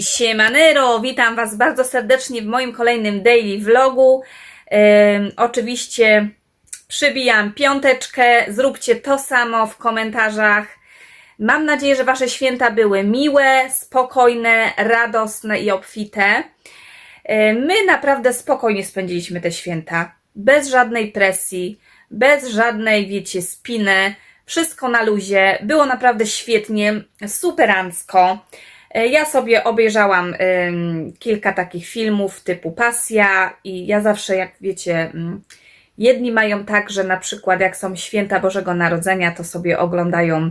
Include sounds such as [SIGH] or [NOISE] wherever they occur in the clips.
Siemanero, witam Was bardzo serdecznie w moim kolejnym daily vlogu. Ym, oczywiście przybijam piąteczkę, zróbcie to samo w komentarzach. Mam nadzieję, że Wasze święta były miłe, spokojne, radosne i obfite. My naprawdę spokojnie spędziliśmy te święta, bez żadnej presji, bez żadnej, wiecie, spiny. Wszystko na luzie, było naprawdę świetnie, superancko. E, Ja sobie obejrzałam kilka takich filmów typu Pasja i ja zawsze, jak wiecie, ym, jedni mają tak, że na przykład jak są święta Bożego Narodzenia, to sobie oglądają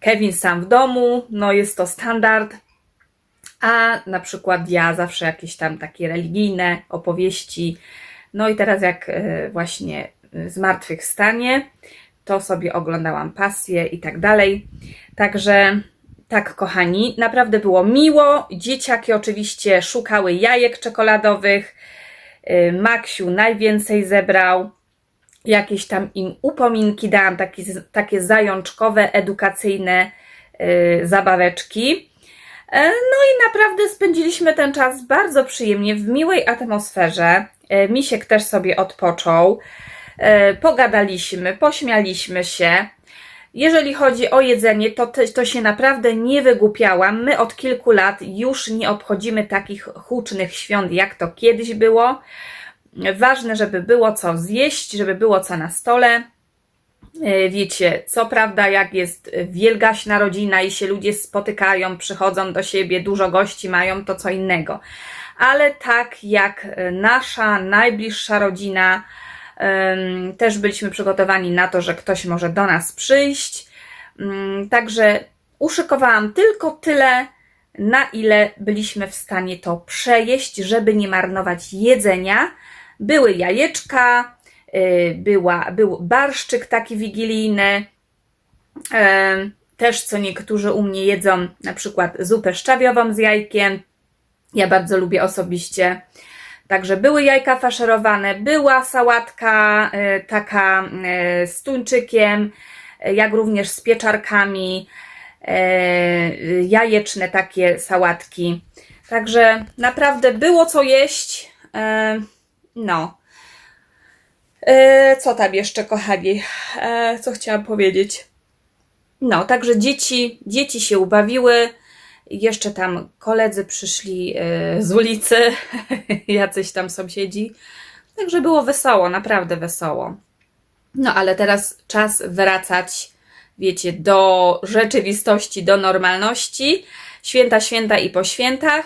Kevin sam w domu, no jest to standard, a na przykład ja zawsze jakieś tam takie religijne opowieści, no i teraz jak e, właśnie e, zmartwychwstanie, to sobie oglądałam pasję i tak dalej. Także tak, kochani, naprawdę było miło. Dzieciaki oczywiście szukały jajek czekoladowych. Y, Maksiu najwięcej zebrał. Jakieś tam im upominki dałam, takie, takie zajączkowe, edukacyjne y, zabaweczki. E, No i naprawdę spędziliśmy ten czas bardzo przyjemnie, w miłej atmosferze. E, Misiek też sobie odpoczął. E, Pogadaliśmy, pośmialiśmy się. Jeżeli chodzi o jedzenie, to, to się naprawdę nie wygłupiałam. My od kilku lat już nie obchodzimy takich hucznych świąt, jak to kiedyś było. Ważne, żeby było co zjeść, żeby było co na stole. E, Wiecie, co prawda, jak jest wielgaśna rodzina i się ludzie spotykają, przychodzą do siebie, dużo gości mają, to co innego. Ale tak jak nasza najbliższa rodzina, też byliśmy przygotowani na to, że ktoś może do nas przyjść. Mm, Także uszykowałam tylko tyle, na ile byliśmy w stanie to przejeść, żeby nie marnować jedzenia. Były jajeczka, była, był barszczyk taki wigilijny, też co niektórzy u mnie jedzą, na przykład zupę szczawiową z jajkiem. Ja bardzo lubię osobiście. Także były jajka faszerowane, była sałatka y, taka y, z tuńczykiem, y, jak również z pieczarkami, y, jajeczne takie sałatki. Także naprawdę było co jeść. Y, No. Y, Co tam jeszcze, kochani? E, Co chciałam powiedzieć? No, także dzieci, dzieci się ubawiły. Jeszcze tam koledzy przyszli e, z ulicy, [LAUGHS] jacyś tam sąsiedzi. Także było wesoło, naprawdę wesoło. No, ale teraz czas wracać, wiecie, do rzeczywistości, do normalności. Święta, święta i po świętach.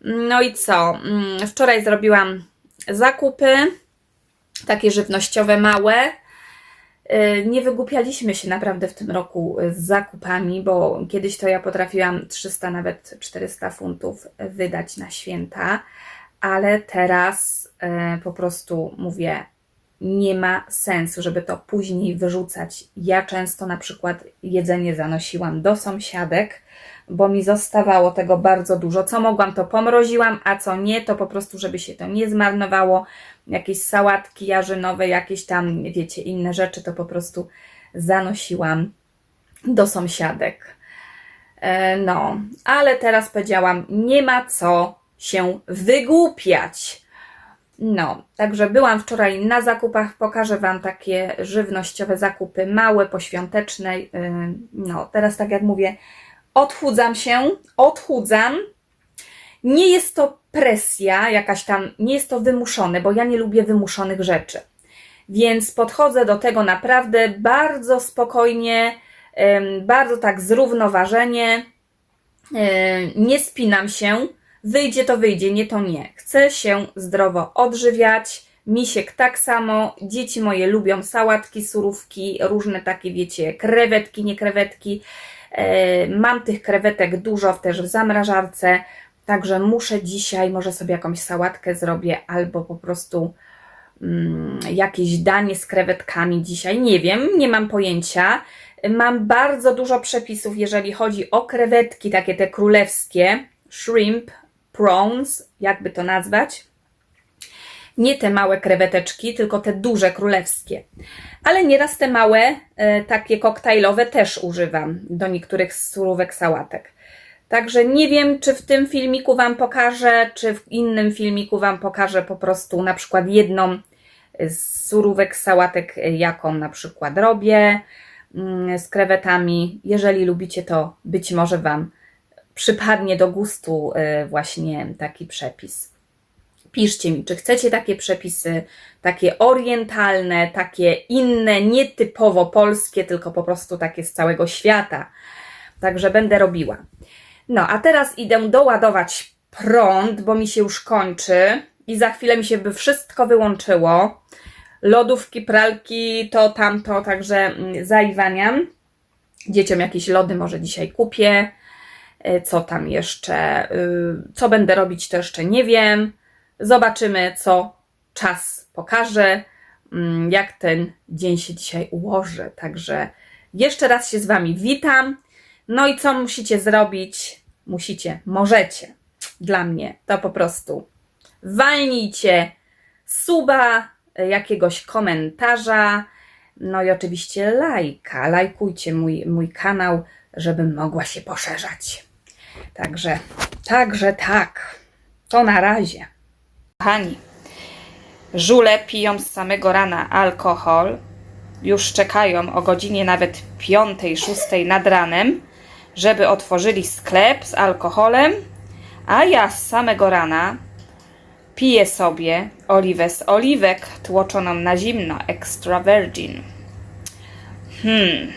No i co? Mm, Wczoraj zrobiłam zakupy, takie żywnościowe, małe. Y, Nie wygłupialiśmy się naprawdę w tym roku z zakupami, bo kiedyś to ja potrafiłam 300, nawet 400 funtów wydać na święta, ale teraz y, po prostu mówię, nie ma sensu, żeby to później wyrzucać. Ja często na przykład jedzenie zanosiłam do sąsiadek, bo mi zostawało tego bardzo dużo. Co mogłam, to pomroziłam, a co nie, to po prostu, żeby się to nie zmarnowało. Jakieś sałatki jarzynowe, jakieś tam, wiecie, inne rzeczy, to po prostu zanosiłam do sąsiadek. E, No, ale teraz powiedziałam, nie ma co się wygłupiać. No, także byłam wczoraj na zakupach, pokażę Wam takie żywnościowe zakupy, małe, poświąteczne. Yy, No, teraz tak jak mówię, odchudzam się, odchudzam. Nie jest to presja jakaś tam, nie jest to wymuszone, bo ja nie lubię wymuszonych rzeczy. Więc podchodzę do tego naprawdę bardzo spokojnie, bardzo tak zrównoważenie. Yy, nie spinam się, wyjdzie to wyjdzie, nie to nie. Chcę się zdrowo odżywiać, misiek tak samo, dzieci moje lubią sałatki, surówki, różne takie, wiecie, krewetki, nie krewetki. Yy, Mam tych krewetek dużo też w zamrażarce, także muszę dzisiaj, może sobie jakąś sałatkę zrobię, albo po prostu mm, jakieś danie z krewetkami dzisiaj. Nie wiem, nie mam pojęcia. Mam bardzo dużo przepisów, jeżeli chodzi o krewetki, takie te królewskie, shrimp, prawns, jakby to nazwać. Nie te małe kreweteczki, tylko te duże królewskie. Ale nieraz te małe, e, takie koktajlowe też używam do niektórych surówek sałatek. Także nie wiem, czy w tym filmiku Wam pokażę, czy w innym filmiku Wam pokażę po prostu na przykład jedną z surówek sałatek, jaką na przykład robię mm, z krewetami. Jeżeli lubicie, to być może Wam przypadnie do gustu właśnie taki przepis. Piszcie mi, czy chcecie takie przepisy, takie orientalne, takie inne, nietypowo polskie, tylko po prostu takie z całego świata. Także będę robiła. No, a teraz idę doładować prąd, bo mi się już kończy i za chwilę mi się by wszystko wyłączyło. Lodówki, pralki, to tamto, także mm, zaiwaniam. Dzieciom jakieś lody może dzisiaj kupię. Y, Co tam jeszcze? y, Co będę robić, to jeszcze nie wiem. Zobaczymy, co czas pokaże, mm, jak ten dzień się dzisiaj ułoży. Także jeszcze raz się z Wami witam. No i co musicie zrobić? Musicie, możecie. Dla mnie to po prostu walnijcie suba, jakiegoś komentarza, no i oczywiście lajka. Lajkujcie mój, mój kanał, żebym mogła się poszerzać. Także, także tak. To na razie. Kochani, żule piją z samego rana alkohol. Już czekają o godzinie nawet 5-6 nad ranem, żeby otworzyli sklep z alkoholem, a ja z samego rana piję sobie oliwę z oliwek tłoczoną na zimno, extra virgin. Hmm.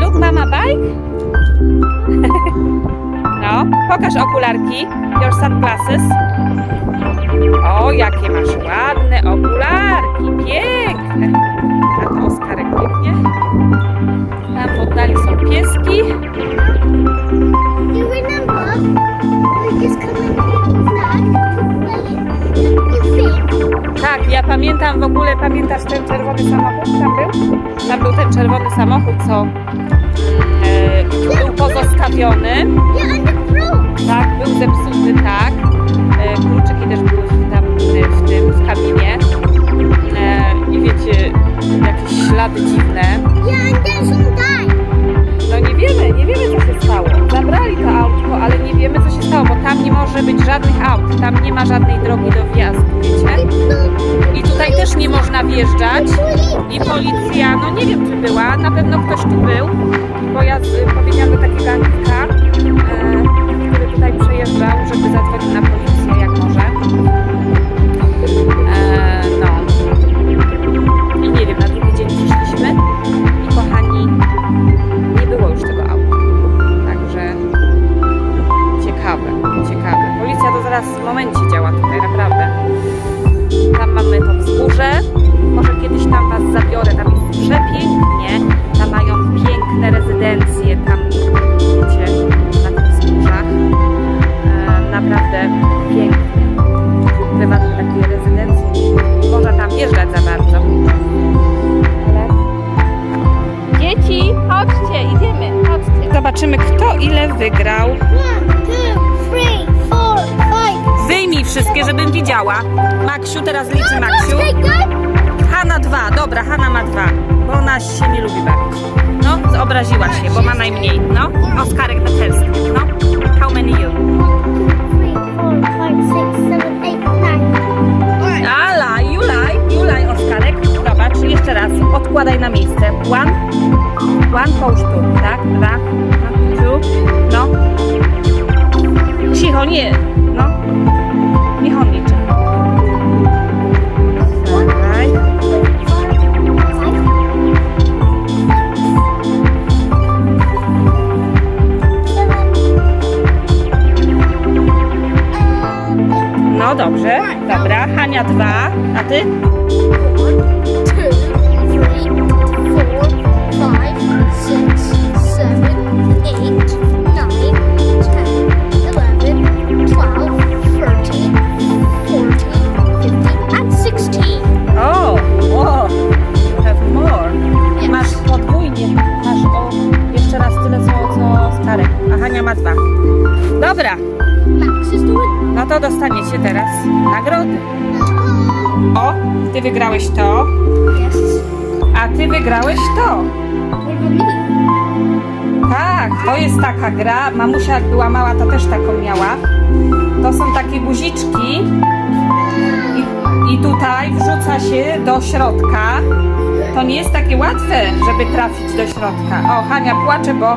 Look mama bike? [LAUGHS] No, pokaż okularki. Your sunglasses. O, jakie masz ładne okularki. Piękne. A to Oskarek pięknie. Tam w oddali są pieski. Tak, ja pamiętam w ogóle, pamiętasz ten czerwony samochód? Tam był? Tam był ten czerwony samochód, co e, był pozostawiony. Tak, był zepsuty, tak. E, kluczyki może być żadnych aut. Tam nie ma żadnej drogi do wjazdu, wiecie? I tutaj też nie można wjeżdżać. I policja, no nie wiem czy była, na pewno ktoś tu był, bo ja z, powiedziałam do takiego Angika, e, który tutaj przejeżdżał, żeby zadzwonił na policję jak może. Piękne rezydencje. Tam, wiecie, na tych wzgórzach. E, naprawdę pięknie. Prywatne takie rezydencje. Można tam wjeżdżać za bardzo. Ale... Dzieci, chodźcie, idziemy, chodźcie. Zobaczymy, kto ile wygrał. One, two, three, four, five. Wyjmij wszystkie, żebym widziała. Maksiu, teraz liczy Maksiu. Hanna dwa, dobra, Hanna ma dwa, bo ona się nie lubi bawić. Najmniej. No, Oskarek. No, how many you? Ala, Julaj, Julaj, Oskarek. Zobacz, jeszcze raz, odkładaj na miejsce. One, one, połóż tu, tak? Dwa, two, no. Cicho, nie, No dobrze, dobra. Hania dwa, a ty? Masz podwójnie, masz o jeszcze raz tyle co, co a Hania ma dwa. Dobra. No to dostaniecie teraz nagrody. O, ty wygrałeś to, a ty wygrałeś to. Tak, to jest taka gra. Mamusia jak była mała, to też taką miała. To są takie guziczki i, i tutaj wrzuca się do środka. To nie jest takie łatwe, żeby trafić do środka. O, Hania płacze, bo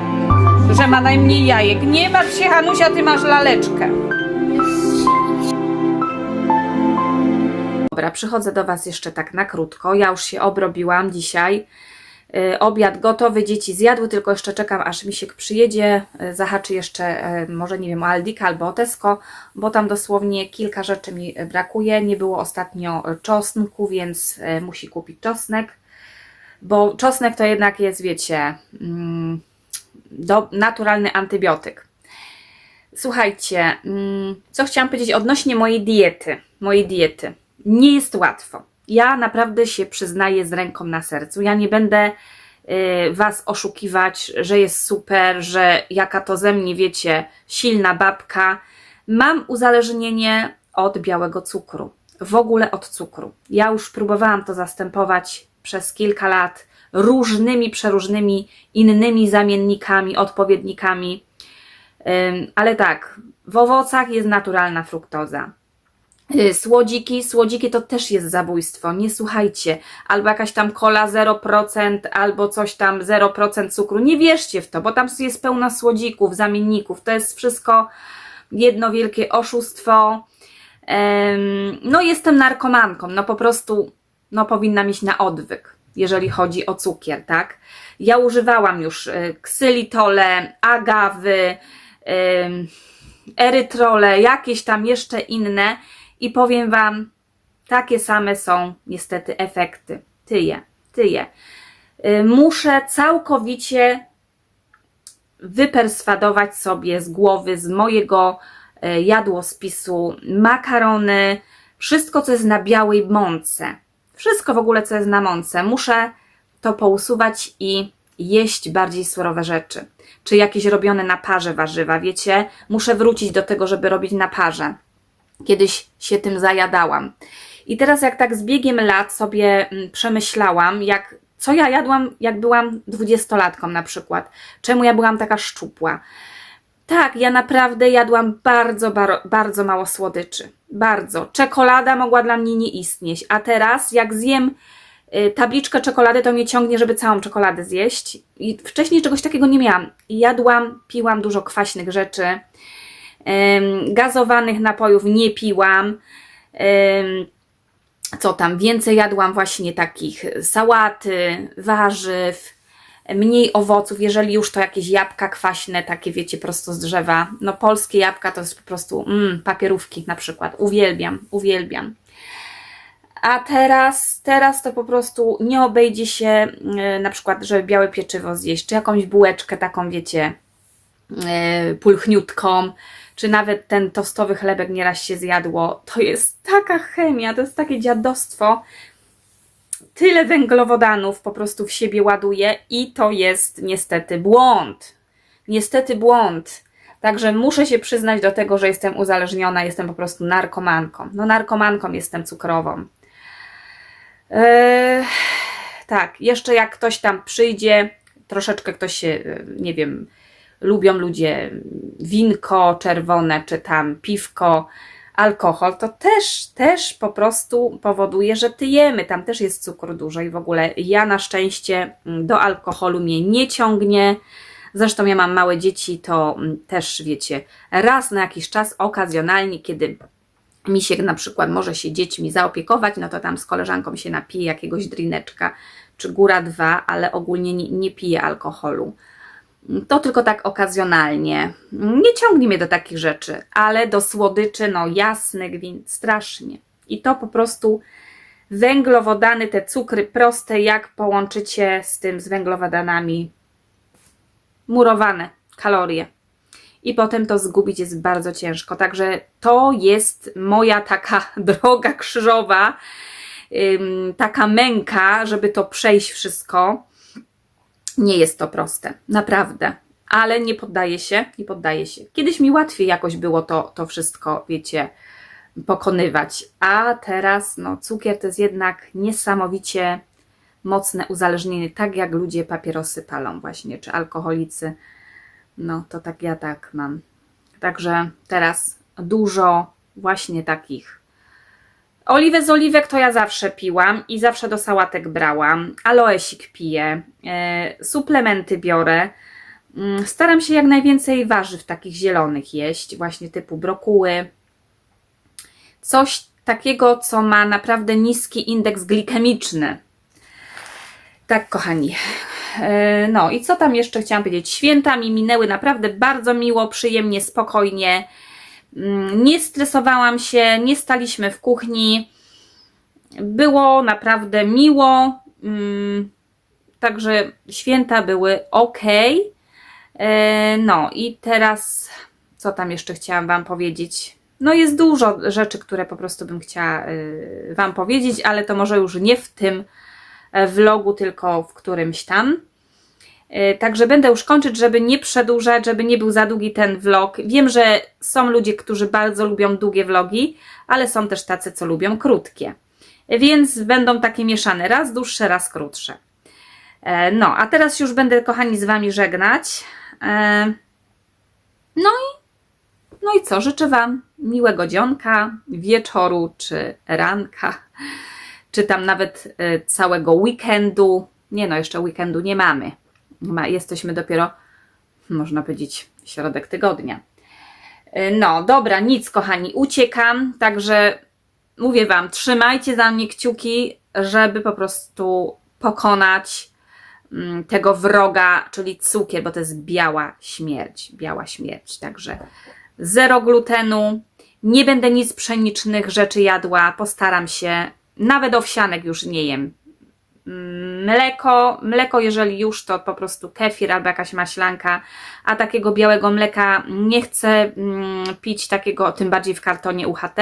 że ma najmniej jajek. Nie martw się, Hanusia, ty masz laleczkę. Dobra, przychodzę do Was jeszcze tak na krótko. Ja już się obrobiłam dzisiaj. Y, Obiad gotowy, dzieci zjadły, tylko jeszcze czekam, aż Misiek przyjedzie. Y, Zahaczy jeszcze, y, może nie wiem, o Aldika albo o Tesco, bo tam dosłownie kilka rzeczy mi brakuje. Nie było ostatnio czosnku, więc musi kupić czosnek, bo czosnek to jednak jest, wiecie, mm, do, naturalny antybiotyk. Słuchajcie, mm, co chciałam powiedzieć odnośnie mojej diety. Mojej diety. Nie jest łatwo. Ja naprawdę się przyznaję z ręką na sercu. Ja nie będę y, Was oszukiwać, że jest super, że jaka to ze mnie, wiecie, silna babka. Mam uzależnienie od białego cukru. W ogóle od cukru. Ja już próbowałam to zastępować przez kilka lat różnymi, przeróżnymi innymi zamiennikami, odpowiednikami. Ale tak, w owocach jest naturalna fruktoza. Y, Słodziki, słodziki to też jest zabójstwo. Nie słuchajcie, albo jakaś tam kola 0%, albo coś tam 0% cukru. Nie wierzcie w to, bo tam jest pełno słodzików, zamienników. To jest wszystko jedno wielkie oszustwo. No, jestem narkomanką, no po prostu, no powinna mieć na odwyk. jeżeli chodzi o cukier, tak? Ja używałam już y, ksylitole, agawy, erytrole, jakieś tam jeszcze inne i powiem Wam, takie same są niestety efekty. Tyje, tyje. Y, Muszę całkowicie wyperswadować sobie z głowy, z mojego e, jadłospisu makarony, wszystko co jest na białej mące. Wszystko w ogóle co jest na mące. Muszę to pousuwać i jeść bardziej surowe rzeczy. Czy jakieś robione na parze warzywa, wiecie? Muszę wrócić do tego, żeby robić na parze. Kiedyś się tym zajadałam. I teraz jak tak z biegiem lat sobie mm, przemyślałam, jak, co ja jadłam, jak byłam dwudziestolatką na przykład. Czemu ja byłam taka szczupła. Tak, ja naprawdę jadłam bardzo, bar- bardzo mało słodyczy. Bardzo. Czekolada mogła dla mnie nie istnieć. A teraz, jak zjem y, tabliczkę czekolady, to mnie ciągnie, żeby całą czekoladę zjeść. I wcześniej czegoś takiego nie miałam. Jadłam, piłam dużo kwaśnych rzeczy. Gazowanych napojów nie piłam. Co tam, więcej jadłam właśnie takich sałaty, warzyw, mniej owoców, jeżeli już to jakieś jabłka kwaśne, takie wiecie, prosto z drzewa. No polskie jabłka to jest po prostu mm, papierówki na przykład. Uwielbiam, uwielbiam. A teraz, teraz to po prostu nie obejdzie się yy, na przykład, żeby białe pieczywo zjeść, czy jakąś bułeczkę taką, wiecie, yy, pulchniutką, czy nawet ten tostowy chlebek nieraz się zjadło. To jest taka chemia, to jest takie dziadostwo. Tyle węglowodanów po prostu w siebie ładuje i to jest niestety błąd. Niestety błąd. Także muszę się przyznać do tego, że jestem uzależniona, jestem po prostu narkomanką. No narkomanką jestem cukrową. Eee, tak, jeszcze jak ktoś tam przyjdzie, troszeczkę ktoś się, e, nie wiem, lubią ludzie winko czerwone, czy tam piwko, alkohol, to też, też po prostu powoduje, że tyjemy. Tam też jest cukru dużo i w ogóle ja na szczęście mm, do alkoholu mnie nie ciągnie. Zresztą ja mam małe dzieci, to mm, też wiecie, raz na jakiś czas okazjonalnie, kiedy mi się na przykład może się dziećmi zaopiekować, no to tam z koleżanką się napije jakiegoś drineczka, czy góra dwa, ale ogólnie nie, nie piję alkoholu. To tylko tak okazjonalnie. Nie ciągnie mnie do takich rzeczy, ale do słodyczy, no jasny gwint, strasznie. I to po prostu węglowodany, te cukry proste, jak połączycie z tym, z węglowodanami, murowane kalorie. I potem to zgubić jest bardzo ciężko. Także to jest moja taka [LAUGHS] droga krzyżowa, taka męka, żeby to przejść wszystko. Nie jest to proste, naprawdę. Ale nie poddaję się, nie poddaję się. Kiedyś mi łatwiej jakoś było to, to wszystko, wiecie, pokonywać. A teraz, no, cukier to jest jednak niesamowicie mocne uzależnienie, tak jak ludzie papierosy palą właśnie, czy alkoholicy. No, to tak ja tak mam. Także teraz dużo właśnie takich Oliwę z oliwek to ja zawsze piłam i zawsze do sałatek brałam. Aloesik piję, e, suplementy biorę. Mm, Staram się jak najwięcej warzyw takich zielonych jeść, właśnie typu brokuły. Coś takiego, co ma naprawdę niski indeks glikemiczny. Tak, kochani. E, No i co tam jeszcze chciałam powiedzieć? Święta mi minęły naprawdę bardzo miło, przyjemnie, spokojnie. Mm, Nie stresowałam się, nie staliśmy w kuchni. Było naprawdę miło. mm, Także święta były ok. No i teraz, co tam jeszcze chciałam Wam powiedzieć? No jest dużo rzeczy, które po prostu bym chciała y, Wam powiedzieć, ale to może już nie w tym e, vlogu, tylko w którymś tam. E, Także będę już kończyć, żeby nie przedłużać, żeby nie był za długi ten vlog. Wiem, że są ludzie, którzy bardzo lubią długie vlogi, ale są też tacy, co lubią krótkie. Więc będą takie mieszane, raz dłuższe, raz krótsze. E, No, a teraz już będę, kochani, z Wami żegnać. E, No i, no i co? Życzę Wam miłego dzionka, wieczoru czy ranka, czy tam nawet e, całego weekendu. Nie no, jeszcze weekendu nie mamy. Ma, jesteśmy dopiero, można powiedzieć, środek tygodnia. E, No, dobra, nic, kochani, uciekam, także mówię Wam, trzymajcie za mnie kciuki, żeby po prostu pokonać mm, tego wroga, czyli cukier, bo to jest biała śmierć, biała śmierć. Także zero glutenu, nie będę nic pszenicznych rzeczy jadła, postaram się, nawet owsianek już nie jem. Mleko, mleko jeżeli już to po prostu kefir albo jakaś maślanka, a takiego białego mleka nie chcę mm, pić takiego, tym bardziej w kartonie UHT.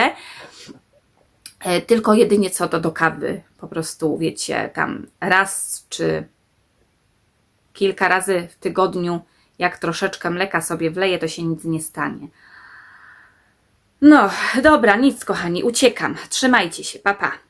E, Tylko jedynie co to do kawy, po prostu wiecie, tam raz czy kilka razy w tygodniu, jak troszeczkę mleka sobie wleję, to się nic nie stanie. No, dobra, nic kochani, uciekam. Trzymajcie się, papa. Pa.